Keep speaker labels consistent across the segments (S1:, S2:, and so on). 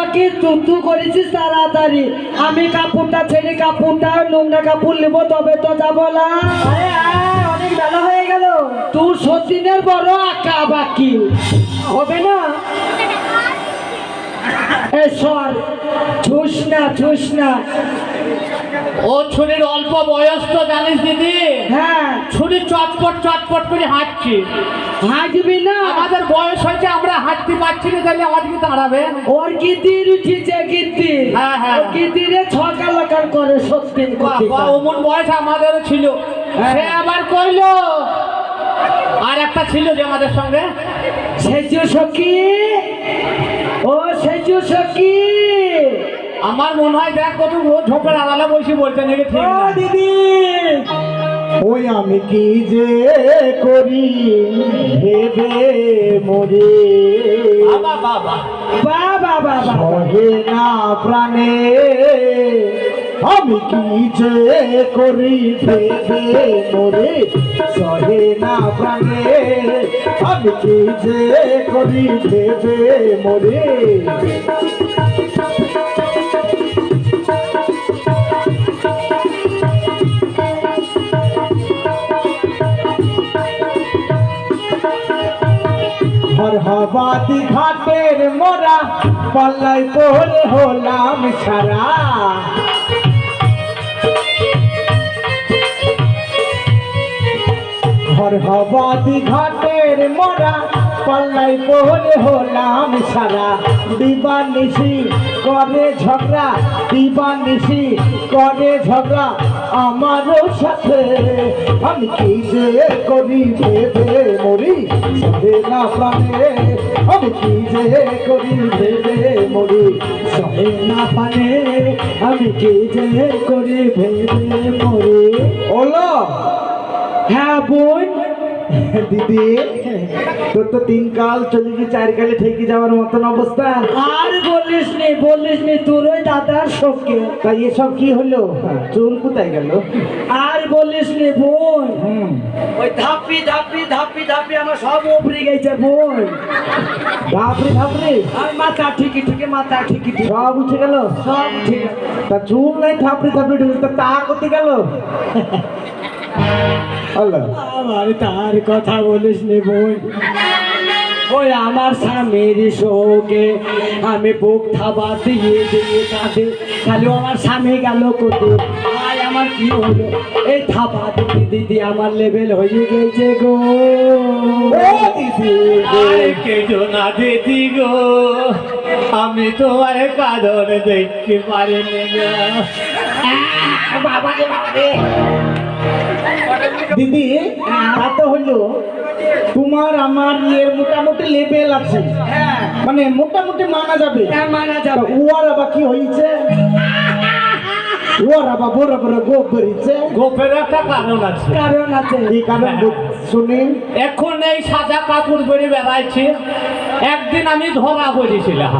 S1: বাকি তুতু করেছিস তাড়াতাড়ি। আমি কাপড়টা ছেড়ে কাপড়টা নোংরা কাপড় নেব তবে তো যাব না।
S2: অনেক বেলা হয়ে গেল।
S1: তুই সতীনের বড় আঁকা বাকি।
S2: হবে না?
S1: এ সর ছুস না ছুস না।
S3: ও ছুরির অল্প বয়স তো জানিস দিদি।
S1: হ্যাঁ।
S3: ছুরি চটপট চটপট করে হাঁটছি।
S1: হাঁটবি না?
S3: আমাদের বয়স হয়েছে আমরা হাঁটতে পারছি না তাহলে আমাদেরকে দাঁড়াবে?
S1: ওর গিদ্দির উঠিছে গিদ্দির
S3: হ্যাঁ, হ্যাঁ।
S1: গিদ্দিরে ছকা লাকার করে সত্যি
S3: ওমন বয়স আমাদেরও ছিল।
S1: হ্যাঁ।
S3: সে আবার কইলো আর একটা ছিল যে আমাদের সঙ্গে?
S1: সেজু সখী ও সেজু সখী।
S3: আমার মনে হয় দেখ কত ঝোপের আড়ালে বসে বলছে নাকি ঠিক
S1: দিদি।
S2: ওই আমি কি যে করি? ভেবে মরে।
S3: বাবা বাবা।
S1: বাবা
S2: সহে না প্রাণে। আমি কি যে করি? ভেবে মরে। সহে না প্রাণে। আমি কি যে করি? ভেবে মরে। হরহাবাদি ঘাটের মোরা পাল্লাই পরে হলাম সারা। হরহাবাদি ঘাটের মোরা পাল্লাই পরে হলাম সারা। দিবানিসি করে ঝগড়া দিবানিসি করে ঝগড়া আমারও সাথে আমি কি যে করি ভেবে মরি? সাথে না পানে আমি কি যে করি ভেবে মরি? সহে না পানে আমি কি যে করি ভেবে মরি? ওলো।
S1: হ্যাঁ বোন।
S2: দিদি তোর তো তিন কাল চলে গিয়ে চার কালে ঠেকে যাওয়ার মতন অবস্থা।
S1: আর বলিস নি বলিস নি তোর ওই দাদার সঙ্গে।
S2: তাই এসব কি হলো? চুল কোথায় গেল?
S1: আর বলিস নি বোন ওই ধাপি ধাপি ধাপি ধাপি আমার সব উপরে গেছে বোন।
S2: ধাপড়ি ধাপড়ি?
S1: আর মাথা ঠিকই ঠিকই মাথা ঠিকই ঠিক
S2: সব উঠে গেল?
S1: সব ঠিক।
S2: তা চুল নাই থাপড়ি থাপড়ি ঢুকে তা তা করতে গেল? আল্লাহ।
S1: আমার তার কথা বলিস নি ওই আমার স্বামীর শোকে আমি বুক থাবা দিয়ে দিয়ে কাঁদে। খালি আমার স্বামী গেল কোথায়? ভাই আমার কি হলো? এই থাবা দিদি দিদি আমার লেভেল হয়ে গেছে গো।
S2: দিদি
S3: না দিদি গো। আমি তোমার কাদর দেখতে পারিনি বাবা রে বাবা রে
S2: দিদি তা তো হলো তোমার আমার ইয়ের মোটামুটি লেভেল আছে।
S1: হ্যাঁ।
S2: মানে মোটামুটি মানা যাবে।
S1: হ্যাঁ, মানা যাবে।
S2: উয়ার আবার কি হয়েছে? ওর আবার বড় বেরিয়েছে
S3: গোপের একটা কারণ আছে
S1: কারণ আছে
S2: এই কারণ শুনি
S3: এখন এই সাদা কাপড় পরে বেড়াইছি। একদিন আমি ধরা পড়েছিলাম।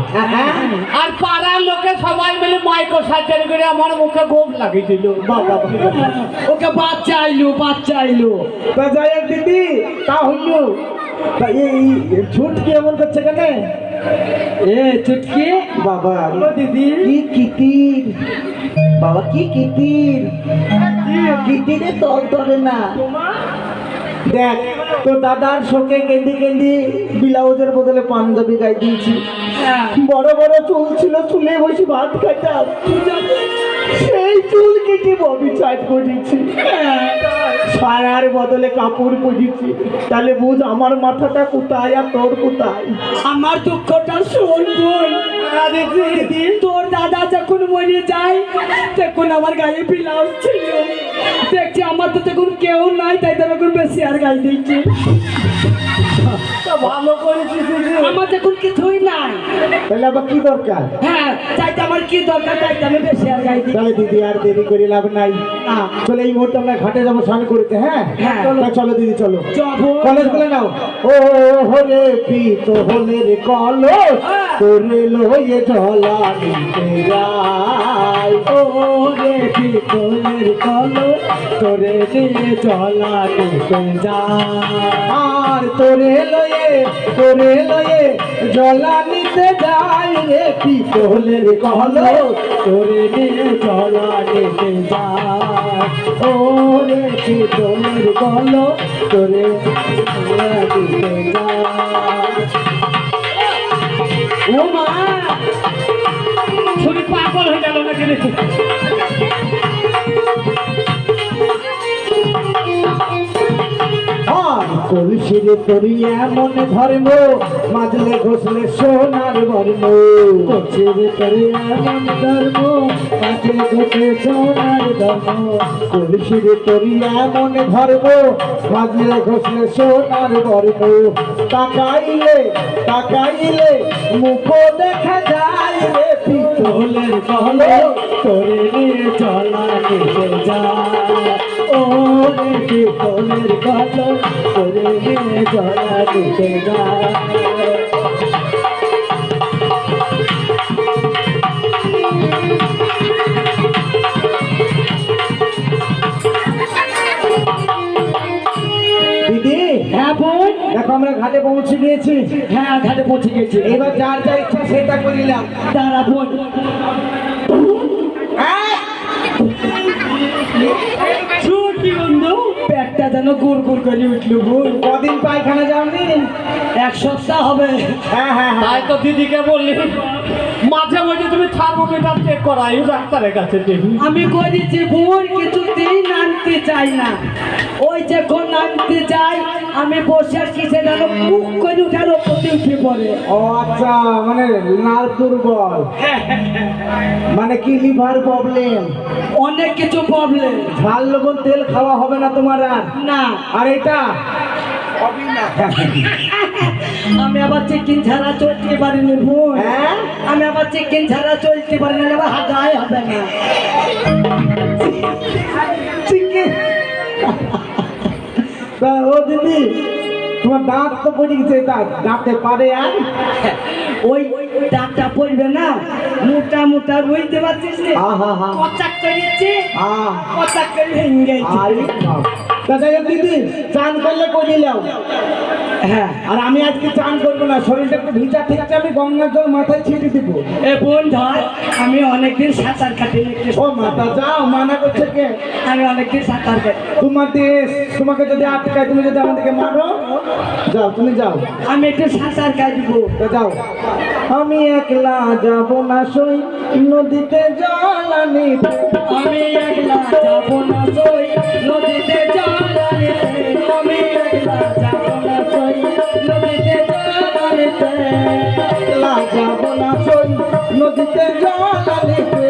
S3: আর পাড়ার লোকে সবাই মিলে মাইক্রো সার্জারি করে আমার মুখে গোপ লাগিয়েছিল।
S2: বাবা
S1: ওকে বাচ্চা আইলু বাচ্চা আইলু
S2: দিদি তা হইল। তা এই ঝুট কি এমন করছে কেন?
S1: এ চুটকি?
S2: বাবা।
S1: ও দিদি।
S2: কি কিতির বাবা কি কিতির কিতিরে তল তলে না। দেখ তো দাদার শোকে কেন্দি ব্লাউজের বদলে পাঞ্জাবি গাই দিয়েছি।
S1: হ্যাঁ।
S2: বড় বড় চুল ছিল চুলে বসে ভাত খাইতাম। সেই চুল কেটে ববি চাট করেছি। সারার বদলে কাপড় পুজিছি তাহলে বুঝ আমার মাথাটা কোথায় আর তোর কোথায়?
S1: আমার দুঃখটা শোন তোর দাদা যখন মরে যায়, তখন আমার গায়ে ব্লাউজ ছিল। দেখছি আমার তো তখন কেউ নাই, তাই তো এখন বেশি আর গাল দিচ্ছি।
S3: ভালো করেছিস
S1: আমার যখন কিছুই নাই।
S2: তাহলে আবার কি দরকার?
S1: হ্যাঁ চাইতে আমার কি দরকার? চাইতে আমি বেশি আর
S2: তাহলে দিদি আর দেরি করে লাভ নাই। চলে এই মুহূর্তে আমরা ঘাটে যাব স্নান করতে হ্যাঁ?
S1: হ্যাঁ।
S2: চলো দিদি চলো। কলেজ বলে নাও। ও হরে পিত হলে রে কলস তোরে লয়ে ঢলা নিতে যাই।
S1: ও রে পিতলের কলো তোরে দিয়ে জলা নিতে যা
S2: আর তোরে লয়ে তোরে লয়ে জলা নিতে যাই রে পিতলের কলো
S1: তোরে নিয়ে চলা নিতে যা ও রে পিতলের গলো তোরে নিয়ে দিতে যা ও মা।
S3: শরীর পাগল হয়ে গেল নাকি
S2: কলসিরে তোরি এমন ধর্ম, মাজলে ঘষলে সোনার বর্ণ।
S1: করছে তোরে এমন ধর্ম কাছে ঘটে সোনার ধর্ম
S2: কলসিরে তোরি এমন ধর্ম, মাজলে ঘষলে সোনার বর্ণ। তাকাইলে তাকাইলে মুখ দেখা যায় রে পিতলের
S1: তোলের কলো তোরে নিয়ে চলা নিতে যা ও রে পিতলের গলো তোরে নিয়ে চলা নিতে যা
S2: দিদি
S1: হ্যাঁ বোন?
S2: দেখো আমরা ঘাটে পৌঁছে গিয়েছি।
S1: হ্যাঁ ঘাটে পৌঁছে গেছি
S2: এবার যার যা ইচ্ছা সেটা করিলাম।
S1: তারা বোন। যেন গুড় গুড় করে উঠল বোন
S2: কদিন পায়খানা যাওনি?
S1: এক সপ্তাহ হবে।
S2: হ্যাঁ হ্যাঁ হ্যাঁ।
S3: তাই তো দিদিকে বললি। মাঝে মাঝে তুমি থার্মোমিটার চেক করাই ডাক্তারের কাছে
S1: আমি কিছু দিন কিছুতেই নামতে চাই না। ওই যে যখন নামতে চাই আমি বসে আছি সে যেন মুখ করে উঠার ওপরে উঠে পড়ে।
S2: ও আচ্ছা মানে নার্ভ দুর্বল মানে কি লিভার প্রবলেম?
S1: অনেক কিছু প্রবলেম
S2: ঝাল লবণ তেল খাওয়া হবে না তোমার আর?
S1: না।
S2: আর এটা?
S1: আমি আবার চিকেন ছাড়া চলতে পারিনি বোন
S2: হ্যাঁ?
S1: আমি আবার চিকেন ছাড়া চলতে পারি না আবার হাজাই হবে না।
S2: তা ও দিদি তোমার দাঁত তো পড়ে গেছে দাঁত দাঁতে পারে আর?
S1: ওই দাঁতটা পড়বে না মোটা মোটা বুঝতে পারছিস রে কচাক করেছে কচাক করে ভেঙে গেছে।
S2: হোক দিদি চান করলে করে নিলাম
S1: হ্যাঁ।
S2: আর আমি আজকে চান করব না শরীরটা একটু ভিজা ঠিক আছে আমি গঙ্গার জল মাথায় ছিটে দিব।
S1: এ বোন ধর আমি অনেকদিন সাঁতার কাটি
S2: ও মাতা যাও মানা করছে কে?
S1: আমি অনেকদিন সাঁতার কাটি
S2: তোমার দেশ তোমাকে যদি আটকায় তুমি যদি আমাদেরকে মারো যাও তুমি যাও।
S1: আমি একটু সাঁতার কাটবো।
S2: তো যাও। আমি একলা যাব না সই নদীতে জল
S1: আমি একলা যাব না সই নদীতে যাব না সই নদীতে জল আনিতে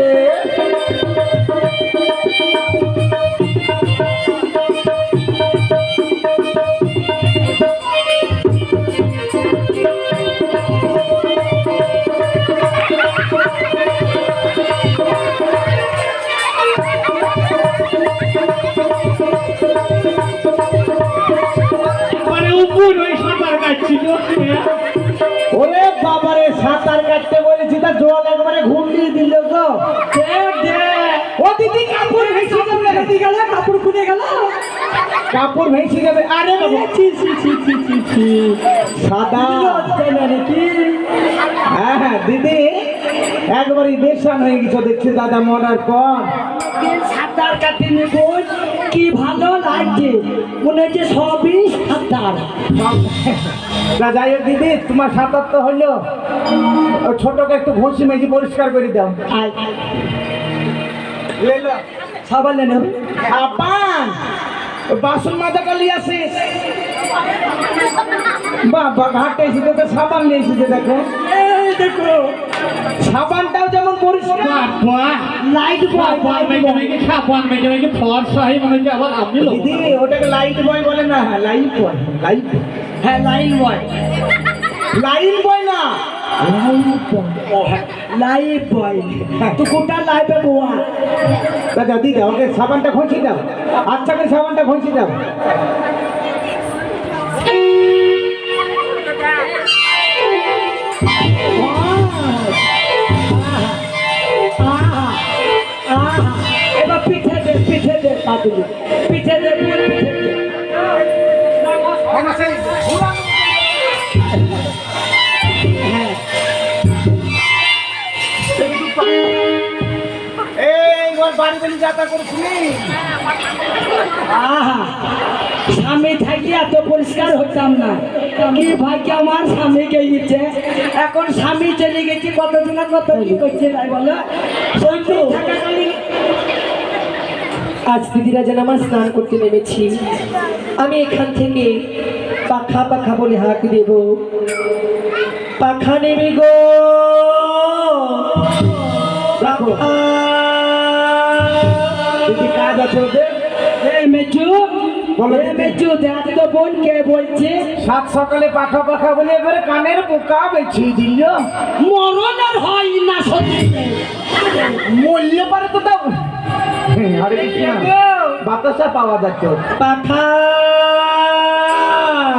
S1: দে দে
S2: ও দিদি কাপড় ভেসে যাবে
S1: নদী গেল কাপড় খুলে গেল।
S2: কাপড় ভেসে যাবে আরে বাবা।
S1: ছি ছি ছি ছি ছি ছি
S2: সাদা।
S1: নাকি
S2: হ্যাঁ হ্যাঁ দিদি। একবারই হয়ে গেছো দেখছি দাদা মরার পর।
S1: দিন সাঁতার কাটি নেব কি ভালো লাগছে? মনে হচ্ছে সবই সাঁতার।
S2: তা যাই হোক দিদি তোমার সাঁতার তো ওই ছোটকে একটু ঘষি মেঝে পরিষ্কার করে দাও।
S1: সাবান নেন
S2: সাবান বাসন মাজা কালি আছে। বাবা ঘাটে এসেছে তো সাবান নিয়ে এসেছে দেখো।
S1: এই দেখো
S2: সাবানটাও যেমন পরিষ্কার।
S1: লাইট
S3: মেজে সাবান মেজে মেজে ফর্সা হয়ে মনে হচ্ছে আবার লোক।
S2: দিদি ওটাকে লাইট বয় বলে না লাইট বয় লাইট
S1: হ্যাঁ লাইন বয়
S2: লাইন বয় না।
S1: লাইফ বয় তো গোটা লাইফে বোয়া
S2: দাদা দিদা ওকে সাবানটা ঘষি দাও। আচ্ছা করে সাবানটা ঘষি দাও।
S1: মাদুলি পিঠে দে স্বামী থাকি এত পরিষ্কার হতাম না। আমি ভাগ্য আমার স্বামী গেছে এখন স্বামী চলে গেছি কতদিন কত কি করছে তাই বলো?
S4: আজ দিদিরা যেন আমার স্নান করতে নেমেছি। আমি এখান থেকে পাখা পাখা বলে হাঁক দেব। পাখা নেবে গো।
S1: কাজ আছে এই
S2: সাত সকালে পাখা পাখা বলে এবারে কানের পোকা দিল।
S1: মরণের হয় না সত্যি।
S2: মূল্য পারে তো দাও আরে কৃষ্ণ, বাতাসা পাওয়া যাচ্ছে।
S4: পাখা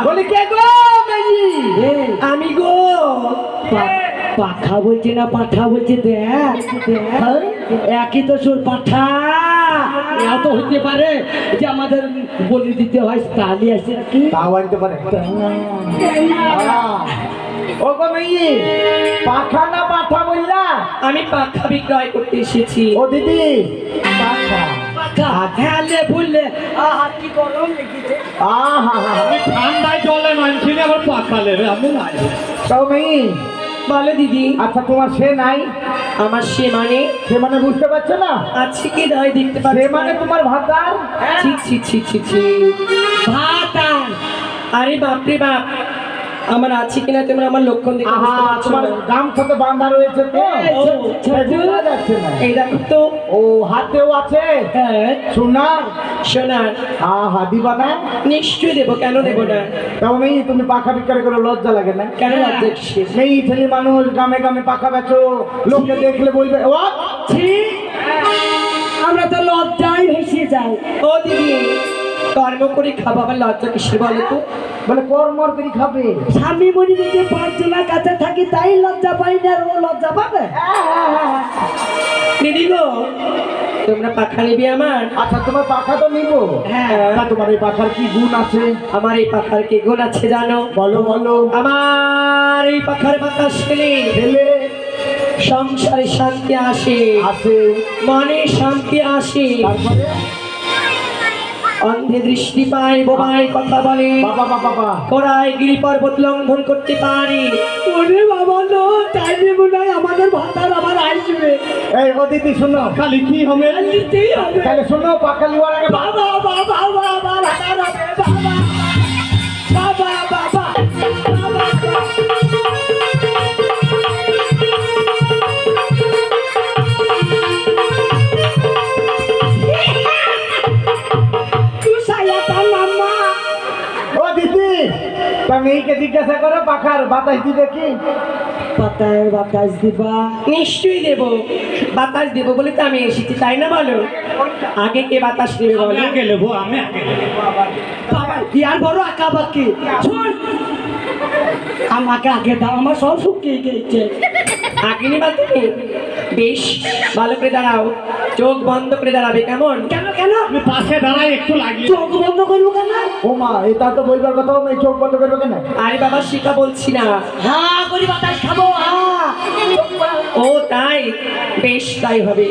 S2: বলি কে গো
S4: আমি গো।
S1: পাঠা বলছে না পাঠা বলছে দেখ দেখ। একই তো সুর পাঠা। এত হতে পারে যে আমাদের বলে দিতে হয় তালি আছে
S2: তাও আনতে পারে। ও গো মেজি পাখা না পাঠা বললা?
S4: আমি পাখা বিক্রয় করতে এসেছি।
S2: ও দিদি পাখা
S1: পাঠা। হ্যাঁ ভুললে আহা কি গরম লেগেছে।
S2: আহা
S3: আমি ঠান্ডায় জলে মানছি না আবার পাকালে রে আমি নাই।
S4: বলো দিদি
S2: আচ্ছা তোমার সে নাই?
S4: আমার সে মানে?
S2: সে মানে বুঝতে পারছ না?
S4: আছে কি নয় দেখতে
S2: সে
S4: পাচ্ছি
S2: মানে তোমার ভাতার?
S4: ছি ছি ছি ছি ছি।
S1: ভাত আরে
S4: আরে বাপরে বাপ। আমার আছে কিনা তোমরা আমার লক্ষণ দেখে
S2: তোমার। গাম সাথে বাঁধা রয়েছে তো?
S1: এই,
S4: দেখো তো।
S2: ও হাতেও আছে?
S4: হ্যাঁ।
S2: সোনা
S4: সোনার।
S2: আহা দিবা না?
S4: নিশ্চয়ই দেবো কেন দেবো না?
S2: তাও নেই তুমি পাখা বিক্রি করে লজ্জা লাগে না?
S4: কেন লজ্জা?
S2: নেই ছেলে মানুষ গ্রামে গ্রামে পাখা বেচো। লোকে দেখলে বলবে ও
S1: ছি। আমরা তো লজ্জায় ভেসে যাই।
S4: ও দিদি কর্ম করে খাব আবার লজ্জা কিসের বলো তো।
S2: বলে কর্মর করে খাবে।
S1: স্বামী মনি যে পাঁচজনের কাছে থাকি তাই লজ্জা পাই না আর ও লজ্জা পাবে?
S4: দিদি গো তোমরা পাখা নিবি আমার?
S2: আচ্ছা তোমার পাখা তো নিব।
S4: হ্যাঁ।
S2: তোমার এই পাখার কি গুণ আছে?
S4: আমার এই পাখার কি গুণ আছে জানো?
S2: বলো বলো।
S4: আমার এই পাখার বাতাস পেলে
S2: ছেলে।
S4: সংসারে শান্তি আসে।
S2: আছে
S4: মনে শান্তি আসে।
S2: তারপরে?
S4: অন্ধে দৃষ্টি পায় বোবায় কথা বলে।
S2: বাবা বাবা বাবা।
S4: কোরায় গিরি পর্বত লঙ্ঘন করতে পারি।
S1: ওরে বাবা নো টাইমে মনে হয় আমাদের ভাতার আবার আসবে।
S2: এই অতিথি শুনো
S3: খালি কি হবে।
S2: তাহলে শোনো বা-
S1: বাবা বাবা বাবা।
S2: জিজ্ঞাসা করো পাখার বাতাস দিবে কি?
S1: পাতায় বাতাস দিবা।
S4: নিশ্চয়ই দেব। বাতাস দেব বলে তো আমি এসেছি তাই না বলো? আগে কে বাতাস দেবে বলো?
S3: আগে নেব আমি আগে
S1: বাবা ইয়ার বড় আঁকা বাকি শোন। আমাকে আগে দাও আমার সব শুকিয়ে গেছে
S4: আগে নিবা তুমি? বেশ ভালো করে দাঁড়াও। চোখ বন্ধ করে দাঁড়াবে কেমন?
S1: কেন? কেন?
S3: আমি পাশে দাঁড়াই একটু লাগলে।
S1: চোখ বন্ধ করব কেন?
S2: ও মা এটা তো বলবার কথা মেয়ে চোখ বন্ধ করবে কেন?
S4: আরে বাবা শিখা বলছি না।
S1: হ্যাঁ করি বাতাস খাব হ্যাঁ
S4: ও তাই বেশ তাই হবে।